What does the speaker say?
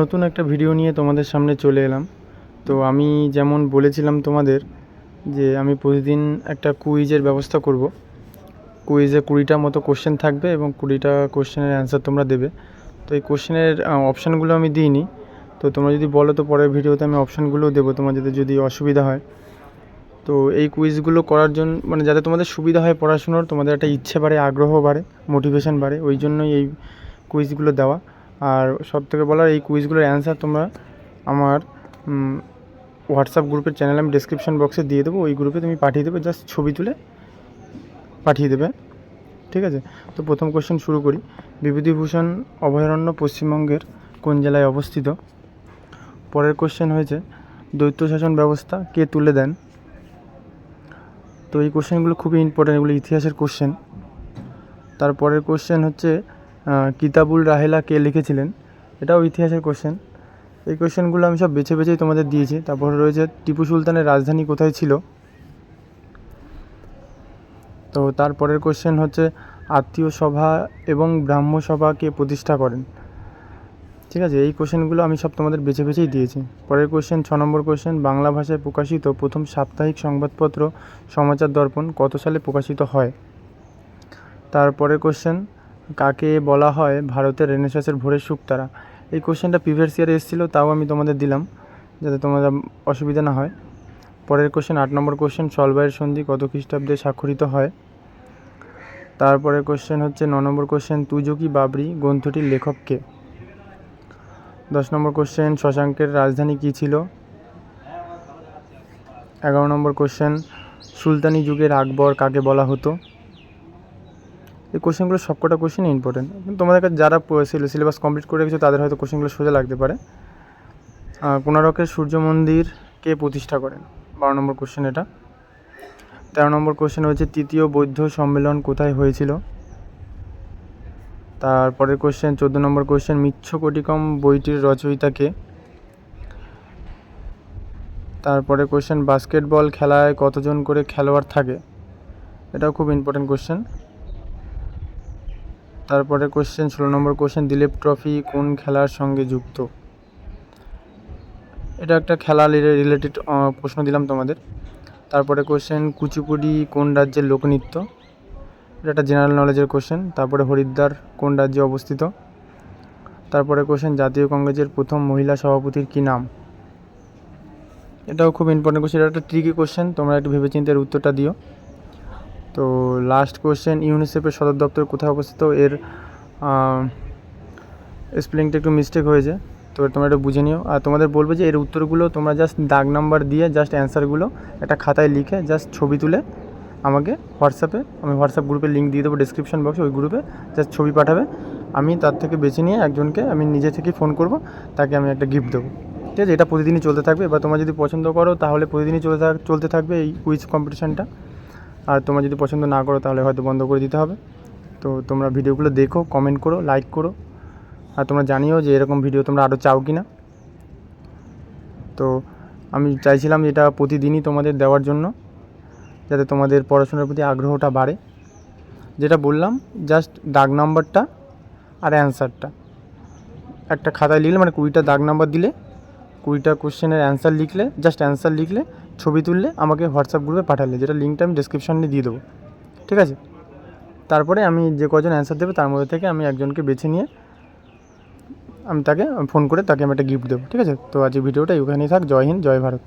নতুন একটা ভিডিও নিয়ে তোমাদের সামনে চলে এলাম। তো আমি যেমন বলেছিলাম তোমাদের যে আমি প্রতিদিন একটা কুইজের ব্যবস্থা করব। কুইজে কুড়িটা মতো কোশ্চেন থাকবে এবং কুড়িটা কোশ্চেনের অ্যান্সার তোমরা দেবে। তো এই কোশ্চেনের অপশানগুলো আমি দিইনি। তো তোমরা যদি বলো তো পরের ভিডিওতে আমি অপশানগুলোও দেবো তোমাদের যদি অসুবিধা হয়। তো এই কুইজগুলো করার জন্য মানে যাতে তোমাদের সুবিধা হয় পড়াশুনোর, তোমাদের একটা ইচ্ছে বাড়ে, আগ্রহ বাড়ে মোটিভেশন বাড়ে, ওই জন্যই এই কুইজগুলো দেওয়া। আর সব থেকে বলার এই কুইজগুলোর অ্যান্সার তোমরা আমার হোয়াটসঅ্যাপ গ্রুপের চ্যানেল আমি ডিসক্রিপশন বক্সে দিয়ে দেবো। ওই গ্রুপে তুমি পাঠিয়ে দেবে জাস্ট ছবি তুলে পাঠিয়ে দেবে। ঠিক আছে? তো প্রথম কোশ্চেন শুরু করি। বিভূতিভূষণ অভয়ারণ্য পশ্চিমবঙ্গের কোন জেলায় অবস্থিত? পরের কোশ্চেন হয়েছে, দ্বৈত শাসন ব্যবস্থা কে তুলে দেন? তো এই কোশ্চেনগুলো খুবই ইম্পর্টেন্ট এগুলো ইতিহাসের কোশ্চেন তারপরের কোশ্চেন হচ্ছে কিতাবুল রাহেলা কে লিখেছিলেন? এটাও ইতিহাসের কোশ্চেন এই কোশ্চেনগুলো আমি সব বেছে বেছেই তোমাদের দিয়েছি। তারপরে রয়েছে, টিপু সুলতানের রাজধানী কোথায় ছিল? তো তারপরের কোশ্চেন হচ্ছে, আত্মীয় সভা এবং ব্রাহ্ম সভা কে প্রতিষ্ঠা করেন? ঠিক আছে, এই কোশ্চেনগুলো আমি সব তোমাদের বেছে বেছেই দিয়েছি। পরের কোশ্চেন ছ নম্বর কোশ্চেন বাংলা ভাষায় প্রকাশিত প্রথম সাপ্তাহিক সংবাদপত্র সমাচার দর্পণ কত সালে প্রকাশিত হয়? তারপরের কোশ্চেন কাকে বলা হয় ভারতের রেনেসাসের ভোরের শুকতারা এই কোশ্চেনটা প্রিভিয়াস ইয়ারে এসেছিল, তাও আমি তোমাদের দিলাম, যাতে তোমাদের অসুবিধা না হয়। পরের কোশ্চেন, আট নম্বর কোশ্চেন সলবাইয়ের সন্ধি কত খ্রিস্টাব্দে স্বাক্ষরিত হয়? তারপরে কোশ্চেন হচ্ছে, ন নম্বর কোশ্চেন তুজকি বাবরি গ্রন্থটির লেখককে দশ নম্বর কোশ্চেন, শশাঙ্কের রাজধানী কী ছিল? এগারো নম্বর কোশ্চেন, সুলতানি যুগের আকবর কাকে বলা হতো? এই কোশ্চেনগুলো সবকটা কোশ্চেন ইম্পর্টেন্ট তোমাদের কাছে যারা সিলেবাস কমপ্লিট করে রেখেছো, তাদের হয়তো কোশ্চেনগুলো সোজা লাগতে পারে। কোনারকের সূর্য মন্দির কে প্রতিষ্ঠা করেন? বারো নম্বর কোশ্চেন এটা। তেরো নম্বর কোশ্চেন হচ্ছে তৃতীয় বৌদ্ধ সম্মেলন কোথায় হয়েছিল? তারপরের কোশ্চেন, চোদ্দ নম্বর কোশ্চেন মিচ্ছকটিকম বইটির রচয়িতা কে? তারপরে কোশ্চেন, বাস্কেটবল খেলায় কতজন করে খেলোয়াড় থাকে? এটাও খুব ইম্পর্টেন্ট কোশ্চেন তারপরে কোশ্চেন ষোলো নম্বর কোশ্চেন দিলীপ ট্রফি কোন খেলার সঙ্গে যুক্ত? এটা একটা খেলা রিলেটেড প্রশ্ন দিলাম তোমাদের। তারপরে কোশ্চেন কুচিপুড়ি কোন রাজ্যের লোকনৃত্য? এটা একটা জেনারেল নলেজের কোশ্চেন তারপরে হরিদ্বার কোন রাজ্যে অবস্থিত? তারপরে কোশ্চেন জাতীয় কংগ্রেসের প্রথম মহিলা সভাপতির কী নাম? এটাও খুব ইম্পর্টেন্ট কোশ্চেন এটা একটা ট্রিকি কোশ্চেন তোমরা একটু ভেবেচিন্তে উত্তরটা দিও। তো লাস্ট কোশ্চেন ইউনিসেফের সদর দপ্তর কোথায় অবস্থিত? এর স্পেলিংটা একটু মিস্টেক হয়েছে, তো তোমরা একটু বুঝে নিও। আর তোমাদের বলবে যে এর উত্তরগুলো তোমরা জাস্ট দাগ নাম্বার দিয়ে জাস্ট অ্যান্সারগুলো একটা খাতায় লিখে জাস্ট ছবি তুলে আমাকে হোয়াটসঅ্যাপে আমি হোয়াটসঅ্যাপ গ্রুপে লিঙ্ক দিয়ে দেবো ডিসক্রিপশন বক্সে ওই গ্রুপে জাস্ট ছবি পাঠাবে। আমি তার থেকে বেছে নিয়ে একজনকে আমি নিজে থেকে ফোন করব, তাকে আমি একটা গিফট দেবো। ঠিক আছে? এটা প্রতিদিনই চলতে থাকবে। এবার তোমরা যদি পছন্দ করো, তাহলে প্রতিদিনই চলতে থাক, চলতে থাকবে এই কুইজ কম্পিটিশানটা আর তোমরা যদি পছন্দ না করো তাহলে হয়তো বন্ধ করে দিতে হবে। তো তোমরা ভিডিওগুলো দেখো কমেন্ট করো লাইক করো। আর তোমরা জানিও যে এরকম ভিডিও তোমরা আরও চাও কি না তো আমি চাইছিলাম এটা প্রতিদিনই তোমাদের দেওয়ার জন্য, যাতে তোমাদের পড়াশোনার প্রতি আগ্রহটা বাড়ে। যেটা বললাম জাস্ট দাগ নাম্বারটা আর অ্যান্সারটা একটা খাতায় লিখলে মানে কুড়িটা দাগ নাম্বার দিলে কুড়িটা কোশ্চেনের অ্যান্সার লিখলে জাস্ট অ্যান্সার লিখলে, ছবি তুললে আমাকে হোয়াটসঅ্যাপ গ্রুপে পাঠালে, যেটা লিঙ্কটা আমি ডিসক্রিপশনে দিয়ে দেবো। ঠিক আছে? তারপরে আমি যে কজন অ্যান্সার দেবে, তার মধ্যে থেকে আমি একজনকে বেছে নিয়ে আমি তাকে ফোন করে তাকে আমি একটা গিফট দেবো। ঠিক আছে? তো আজ ভিডিওটা ওখানেই থাক। জয় হিন্দ, জয় ভারত।